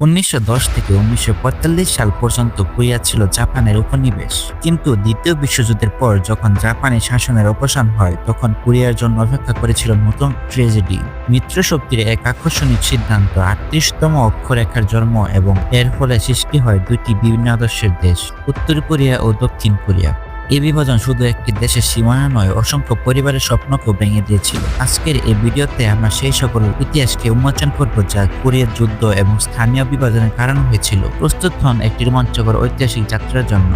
উনিশশো দশ থেকে উনিশশো পঁয়তাল্লিশ সাল পর্যন্ত কোরিয়া ছিল জাপানের উপনিবেশ। কিন্তু দ্বিতীয় বিশ্বযুদ্ধের পর যখন জাপানি শাসনের অবসান হয়, তখন কোরিয়ার জন্য অপেক্ষা করেছিল নতুন ট্রেজেডি। মিত্র শক্তির এক আকর্ষণিক সিদ্ধান্ত আটত্রিশতম অক্ষরেখার জন্ম এবং এর ফলে সৃষ্টি হয় দুটি বিভিন্ন আদর্শের দেশ, উত্তর কোরিয়া ও দক্ষিণ কোরিয়া। এই বিভাজন শুধু একটি দেশের সীমানা নয়, অসংখ্য পরিবারের স্বপ্নকেও ভেঙে দিয়েছিল। আজকের এই ভিডিওতে আমরা সেই সকল ইতিহাসকে উন্মোচন করব যা কোরিয়ার যুদ্ধ এবং স্থানীয় বিভাজনের কারণ হয়েছিল। প্রস্তুত হন একটি রোমাঞ্চকর ঐতিহাসিক যাত্রার জন্য।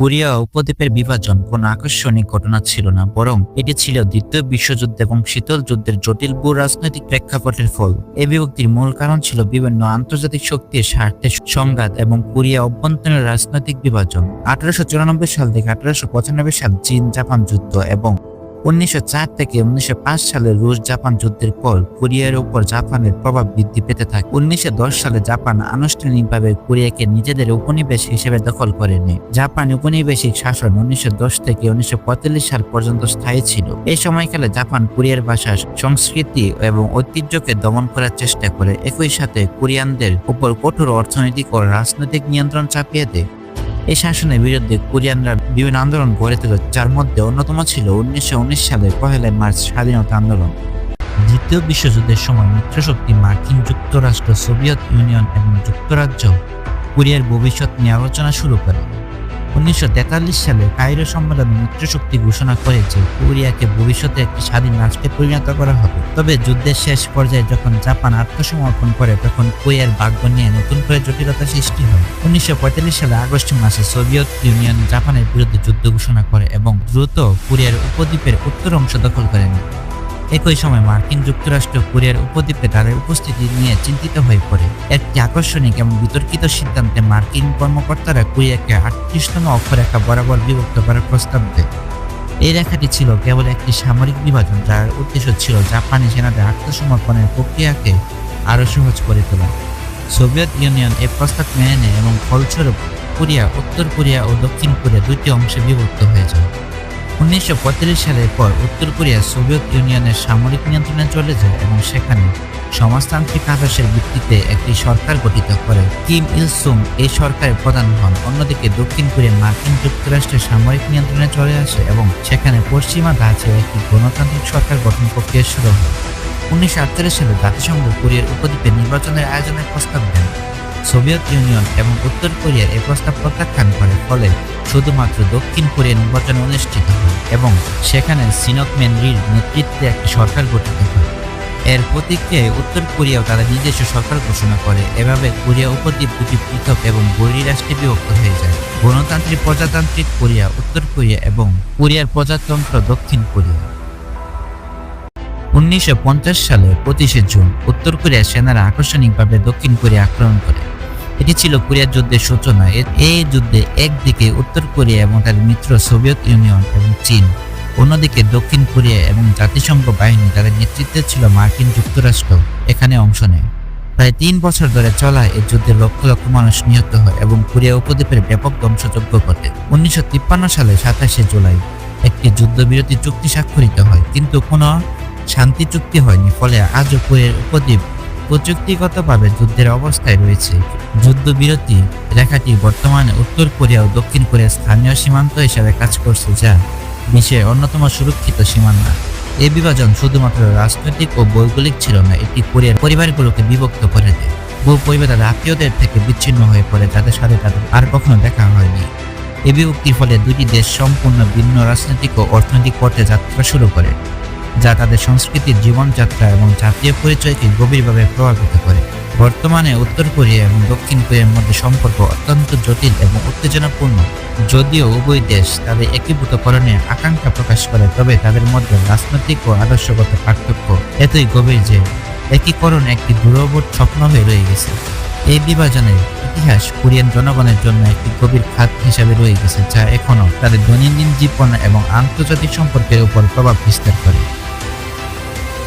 কোরিয়া উপদ্বীপের বিভাজন কোনো আকর্ষণীয় ঘটনা ছিল না, বরং এটি ছিল দ্বিতীয় বিশ্বযুদ্ধ এবং শীতল যুদ্ধের জটিল ভূ রাজনৈতিক প্রেক্ষাপটের ফল। এ বিভক্তির মূল কারণ ছিল বিভিন্ন আন্তর্জাতিক শক্তির স্বার্থে সংঘাত এবং কোরিয়া অভ্যন্তরীণ রাজনৈতিক বিভাজন। আঠারোশো চুরানব্বই সাল থেকে আঠারোশো পঁচানব্বই সাল চীন জাপান যুদ্ধ এবং উনিশশো থেকে উনিশশো সালে রুশ জাপান যুদ্ধের পর কোরিয়ার উপর জাপানের প্রভাব বৃদ্ধি পেতে থাকে। উনিশশো দশ সালে জাপান আনুষ্ঠানিকভাবে কোরিয়াকে নিজেদের উপনিবেশ হিসেবে দখল করে নেয় জাপান উপনিবেশিক শাসন উনিশশো দশ থেকে উনিশশো পঁয়তাল্লিশ সাল পর্যন্ত স্থায়ী ছিল। এই সময়কালে জাপান কোরিয়ার ভাষা, সংস্কৃতি এবং ঐতিহ্যকে দমন করার চেষ্টা করে। একই সাথে কোরিয়ানদের উপর কঠোর অর্থনৈতিক ও রাজনৈতিক নিয়ন্ত্রণ চাপিয়ে দেয়। এই শাসনের বিরুদ্ধে কোরিয়ানরা বিভিন্ন আন্দোলন গড়ে তোলে যার মধ্যে অন্যতম ছিল উনিশশো সালের পহেলা মার্চ স্বাধীনতা আন্দোলন। দ্বিতীয় বিশ্বযুদ্ধের সময় মিত্রশক্তি মার্কিন যুক্তরাষ্ট্র, সোভিয়েত ইউনিয়ন এবং যুক্তরাজ্য কোরিয়ার ভবিষ্যৎ নিয়ে আলোচনা শুরু করে। উনিশশো তেতাল্লিশ সালে কায়রো সম্মেলন মিত্রশক্তি ঘোষণা করে যে কোরিয়াকে ভবিষ্যতে একটি স্বাধীন রাষ্ট্রে পরিণত করা হবে। তবে যুদ্ধের শেষ পর্যায়ে যখন জাপান আত্মসমর্পণ করে, তখন কোরিয়ার ভাগ্য নিয়ে নতুন করে জটিলতা সৃষ্টি হয়। উনিশশো পঁয়তাল্লিশ সালে আগস্ট মাসে সোভিয়েত ইউনিয়ন জাপানের বিরুদ্ধে যুদ্ধ ঘোষণা করে এবং দ্রুত কোরিয়ার উপদ্বীপের উত্তর অংশ দখল করে নেয়। একই সময় মার্কিন যুক্তরাষ্ট্র কোরিয়ার উপদ্বীপে তাদের উপস্থিতি নিয়ে চিন্তিত হয়ে পড়ে। একটি আকর্ষণীয় এবং বিতর্কিত সিদ্ধান্তে মার্কিন কর্মকর্তারা কোরিয়াকে আটত্রিশতম অক্ষরেখা বরাবর বিভক্ত করার প্রস্তাব দেয়। এই রেখাটি ছিল কেবল একটি সামরিক বিভাজন, যার উদ্দেশ্য ছিল জাপানি সেনাদের আত্মসমর্পণের প্রক্রিয়াকে আরও সহজ করে তোলা। সোভিয়েত ইউনিয়ন এই প্রস্তাব মেনে নেয় এবং ফলস্বরূপ কোরিয়া, উত্তর কোরিয়া ও দক্ষিণ কোরিয়া দুটি অংশে বিভক্ত হয়ে যায়। উনিশশো পঁয়তাল্লিশ সালের পর উত্তর কোরিয়া সোভিয়েত ইউনিয়নের সামরিক নিয়ন্ত্রণে চলে যায় এবং সেখানে সমাজতান্ত্রিক আদর্শের ভিত্তিতে একটি সরকার গঠিত করে। কিম ইল সুং এই সরকারের প্রধান হন। অন্যদিকে দক্ষিণ কোরিয়া মার্কিন যুক্তরাষ্ট্রের সামরিক নিয়ন্ত্রণে চলে আসে এবং সেখানে পশ্চিমা ধাঁচে একটি গণতান্ত্রিক সরকার গঠন প্রক্রিয়া শুরু হয়। উনিশশো সালে জাতিসংঘ কোরিয়ার উপদ্বীপে নির্বাচনের আয়োজনের প্রস্তাব দেন। সোভিয়েত ইউনিয়ন এবং উত্তর কোরিয়ার এই প্রস্তাব প্রত্যাখ্যান করে, ফলে শুধুমাত্র দক্ষিণ কোরিয়া নির্বাচন অনুষ্ঠিত হয় এবং সেখানে সিনক মেনরির নেতৃত্বে একটি সরকার গঠিত হয়। এর প্রতিক্রিয়ায় উত্তর কোরিয়াও তাদের নিজস্ব সরকার ঘোষণা করে। এভাবে কোরিয়া উপদ্বীপ দুটি পৃথক এবং বৈরী রাষ্ট্রে বিভক্ত হয়ে যায়। গণতান্ত্রিক প্রজাতান্ত্রিক কোরিয়া, উত্তর কোরিয়া এবং কোরিয়ার প্রজাতন্ত্র দক্ষিণ কোরিয়া। উনিশশো পঞ্চাশ সালে পঁচিশে জুন উত্তর কোরিয়ার সেনারা আকস্মিকভাবে দক্ষিণ কোরিয়া আক্রমণ করে। এটি ছিল কোরিয়ার যুদ্ধের সূচনা। এই যুদ্ধে একদিকে উত্তর কোরিয়া এবং তার মিত্র সোভিয়েত ইউনিয়ন এবং চীন, অন্যদিকে দক্ষিণ কোরিয়া এবং জাতিসংঘ বাহিনী তাদের নেতৃত্বে ছিল মার্কিন যুক্তরাষ্ট্র, এখানে অংশ নেয়। প্রায় তিন বছর ধরে চলা এই যুদ্ধে লক্ষ লক্ষ মানুষ নিহত হয় এবং কোরিয়া উপদ্বীপের ব্যাপক ধ্বংসযজ্ঞ ঘটে। উনিশশো তিপ্পান্ন সালে সাতাশে জুলাই একটি যুদ্ধবিরতি চুক্তি স্বাক্ষরিত হয়, কিন্তু কোনো শান্তি চুক্তি হয়নি, ফলে আজও উপদ্বীপ প্রযুক্তিগতভাবে যুদ্ধের অবস্থায় রয়েছে। যুদ্ধবিরতি রেখাটি বর্তমানে উত্তর কোরিয়া ও দক্ষিণ কোরিয়ার স্থানীয় সীমান্ত হিসেবে কাজ করছে, যা বিশ্বের অন্যতম সুরক্ষিত সীমানা। এই বিভাজন শুধুমাত্র রাজনৈতিক ও ভৌগোলিক ছিল না, এটি কোরিয়ার পরিবারগুলোকে বিভক্ত করে দেয়। বহু পরিবার তাদের আত্মীয়দের থেকে বিচ্ছিন্ন হয়ে পড়ে যাদের সাথে তাদের আর কখনো দেখা হয়নি। এ বিভক্তির ফলে দুটি দেশ সম্পূর্ণ ভিন্ন রাজনৈতিক ও অর্থনৈতিক পথে যাত্রা শুরু করে। যা তাদের সংস্কৃতির জীবনযাত্রা এবং জাতীয় পরিচয়কে গভীরভাবে প্রভাবিত করে। বর্তমানে উত্তর কোরিয়া এবং দক্ষিণ কোরিয়ার মধ্যে সম্পর্ক অত্যন্ত জটিল এবং উত্তেজনাপূর্ণ। যদিও উভয় দেশ তাদের একীভূতকরণে আকাঙ্ক্ষা প্রকাশ করে, তবে তাদের মধ্যে রাজনৈতিক ও আদর্শগত পার্থক্য এতই গভীর যে একীকরণ একটি দূরবর্ত স্বপ্ন হয়ে রয়ে গেছে। এই বিভাজনের ইতিহাস কোরিয়ান জনগণের জন্য একটি গভীর খাত হিসাবে রয়ে গেছে, যা এখনও তাদের দৈনন্দিন জীবন এবং আন্তর্জাতিক সম্পর্কের উপর প্রভাব বিস্তার করে।